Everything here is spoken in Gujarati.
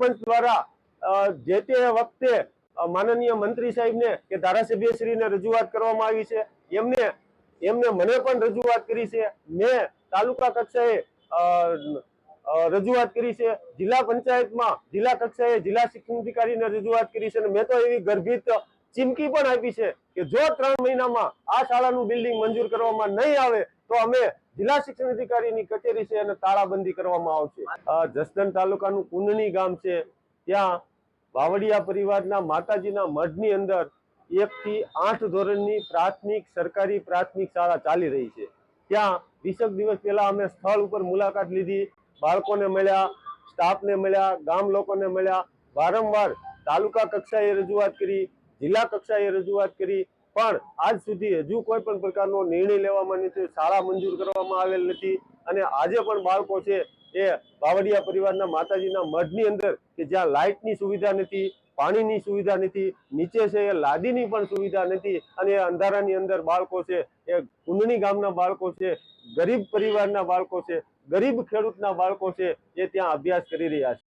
સરપંચ દ્વારા જે તે વખતે માનનીય મંત્રી સાહેબને કે ધારાસભ્યશ્રીને રજૂઆત કરવામાં આવી છે, એમને એમને મને પણ રજૂઆત કરી છે. મેં તાલુકા કક્ષાએ રજૂઆત કરી છે. જિલ્લા પંચાયતમાં જિલ્લા કક્ષાએ જિલ્લા શિક્ષણ અધિકારીને રજૂઆત કરી છે અને મેં તો એવી ગર્ભિત ચીમકી પણ આપી છે કે જો ત્રણ મહિનામાં આ શાળાનું બિલ્ડિંગ મંજૂર કરવામાં નહીં આવે, તો અમે જિલ્લા શિક્ષણ અધિકારીની કચેરી છે અને તાળાબંધી કરવામાં આવશે. જસદન તાલુકાનું કુંડણી ગામ છે. ત્યાં વાવડિયા પરિવારના માતાજીના મઢની અંદર એકથી આઠ ધોરણની પ્રાથમિક, સરકારી પ્રાથમિક શાળા ચાલી રહી છે. ત્યાં વીસક દિવસ પહેલા અમે સ્થળ ઉપર મુલાકાત લીધી. બાળકોને મળ્યા, સ્ટાફને મળ્યા, ગામ લોકોને મળ્યા. વારંવાર તાલુકા કક્ષાએ રજૂઆત કરી, જિલ્લા કક્ષાએ રજૂઆત કરી. પણ આજ સુધી હજુ કોઈ પણ પ્રકારનો નિર્ણય લેવામાં નથી શાળા મંજૂર કરવામાં આવેલ નથી. અને આજે પણ બાળકો છે એ બાવળિયા પરિવારના માતાજીના મઢની અંદર કે જ્યાં લાઇટની સુવિધા નથી, પાણીની સુવિધા નથી, નીચે છે એ લાદીની પણ સુવિધા નથી. અને એ અંધારાની અંદર બાળકો છે, એ કુંડણી ગામના બાળકો છે, ગરીબ પરિવારના બાળકો છે, ગરીબ ખેડૂતના બાળકો છે એ ત્યાં અભ્યાસ કરી રહ્યા છે.